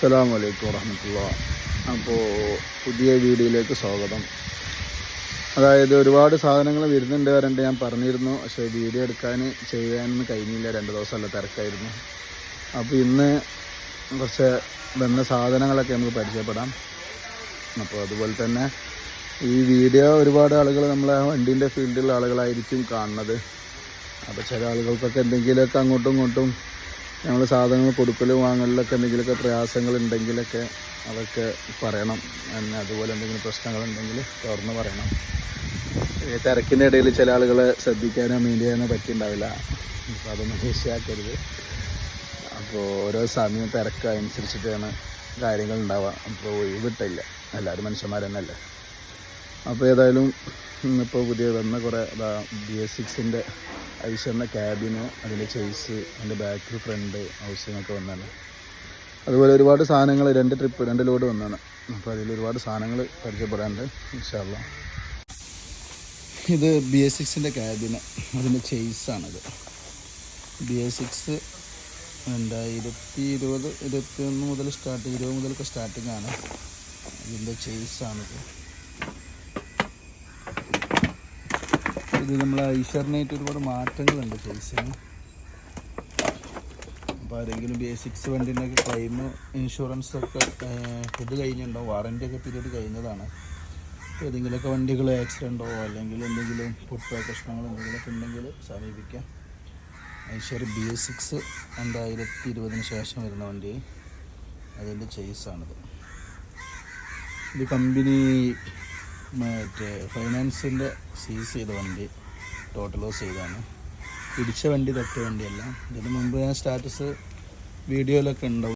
അസ്സലാം വലൈക്കും വറഹമത്തുള്ള. അപ്പോൾ പുതിയ വീഡിയോയിലേക്ക് സ്വാഗതം. അതായത് ഒരുപാട് സാധനങ്ങൾ വരുന്നുണ്ട് വരണ്ട് ഞാൻ പറഞ്ഞിരുന്നു. പക്ഷേ വീഡിയോ എടുക്കാൻ ചെയ്യാനൊന്നും കഴിഞ്ഞില്ല. രണ്ട് ദിവസമല്ല തിരക്കായിരുന്നു. അപ്പോൾ ഇന്ന് കുറച്ച് വന്ന സാധനങ്ങളൊക്കെ നമുക്ക് പരിചയപ്പെടാം. അപ്പോൾ അതുപോലെ തന്നെ ഈ വീഡിയോ ഒരുപാട് ആളുകൾ നമ്മളെ വണ്ടീന്റെ ഫീൽഡിലുള്ള ആളുകളായിരിക്കും കാണുന്നത്. അപ്പോൾ ചില ആളുകൾക്കൊക്കെ എന്തെങ്കിലുമൊക്കെ അങ്ങോട്ടും ഇങ്ങോട്ടും ഞങ്ങൾ സാധനങ്ങൾ കൊടുക്കലും വാങ്ങലിലൊക്കെ എന്തെങ്കിലുമൊക്കെ പ്രയാസങ്ങൾ ഉണ്ടെങ്കിലൊക്കെ അതൊക്കെ പറയണം. പിന്നെ അതുപോലെ എന്തെങ്കിലും പ്രശ്നങ്ങളുണ്ടെങ്കിൽ തുറന്ന് പറയണം. ഈ തിരക്കിന്റെ ഇടയിൽ ചില ആളുകളെ ശ്രദ്ധിക്കാനോ മീൻഡ് ചെയ്യാനോ പറ്റിയിട്ടുണ്ടാവില്ല അപ്പോൾ അതൊന്നും ദേഷ്യമാക്കരുത് അപ്പോൾ ഓരോ സമയം തിരക്ക് അനുസരിച്ചിട്ടാണ് കാര്യങ്ങൾ ഉണ്ടാവുക അപ്പോൾ ഒഴിവിട്ടില്ല. എല്ലാവരും മനുഷ്യന്മാർ തന്നെയല്ലേ അപ്പോൾ ഏതായാലും ഇന്നിപ്പോൾ പുതിയ വന്ന കുറേ ബി എസ് സിക്സിന്റെ ഐശ്വറിന്റെ ക്യാബിന് അതിന്റെ ചേസ് അതിന്റെ ബാക്ക് ഫ്രണ്ട് ഹൗസിങ്ങൊക്കെ വന്നാണ് അതുപോലെ ഒരുപാട് സാധനങ്ങൾ രണ്ട് ട്രിപ്പ് രണ്ട് ലോഡ് വന്നാണ് അപ്പോൾ അതിൽ ഒരുപാട് സാധനങ്ങൾ പരിചയപ്പെടാനുണ്ട് ഇൻഷാല്ല ഇത് ബി എസ് സിക്സിന്റെ ക്യാബിന് അതിന്റെ ചേസാണിത് ബി എസ് സിക്സ് രണ്ടായിരത്തി ഇരുപത് ഇരുപത്തി ഒന്ന് മുതൽ സ്റ്റാർട്ട് ഇരുപത് മുതലൊക്കെ സ്റ്റാർട്ടിംഗ് ആണ്. ഇതിന്റെ ചേസാണിത് ഇത് നമ്മൾ ഐശ്വറിനായിട്ട് ഒരുപാട് മാറ്റങ്ങളുണ്ട് ഫേസിന് അപ്പോൾ ആരെങ്കിലും ബേസിക്സ് വണ്ടീന്റെയൊക്കെ ക്ലെയിം ഇൻഷുറൻസ് ഒക്കെ ഇത് കഴിഞ്ഞിട്ടുണ്ടോ? വാറന്റി ഒക്കെ പീരീഡ് കഴിഞ്ഞതാണ്. ഏതെങ്കിലുമൊക്കെ വണ്ടികൾ ആക്സിഡന്റോ അല്ലെങ്കിൽ എന്തെങ്കിലും പൊട്ടോ പ്രശ്നങ്ങൾ എന്തെങ്കിലുമൊക്കെ ഉണ്ടെങ്കിൽ സമീപിക്കാം. ഐശ്വര്യ ബി എസ് സിക്സ് രണ്ടായിരത്തി ഇരുപതിന് ശേഷം വരുന്ന വണ്ടി. അതിന്റെ ചേസാണിത് ഇത് കമ്പനി മറ്റേ ഫൈനാൻസിന്റെ സീസ് ചെയ്ത വണ്ടി ടോട്ടൽ ലോസ് ചെയ്താണ് പിടിച്ച വണ്ടി തട്ടിയ വണ്ടിയല്ല. ഇതിന് മുമ്പ് ഞാൻ സ്റ്റാറ്റസ് വീഡിയോയിലൊക്കെ ഉണ്ടാവും.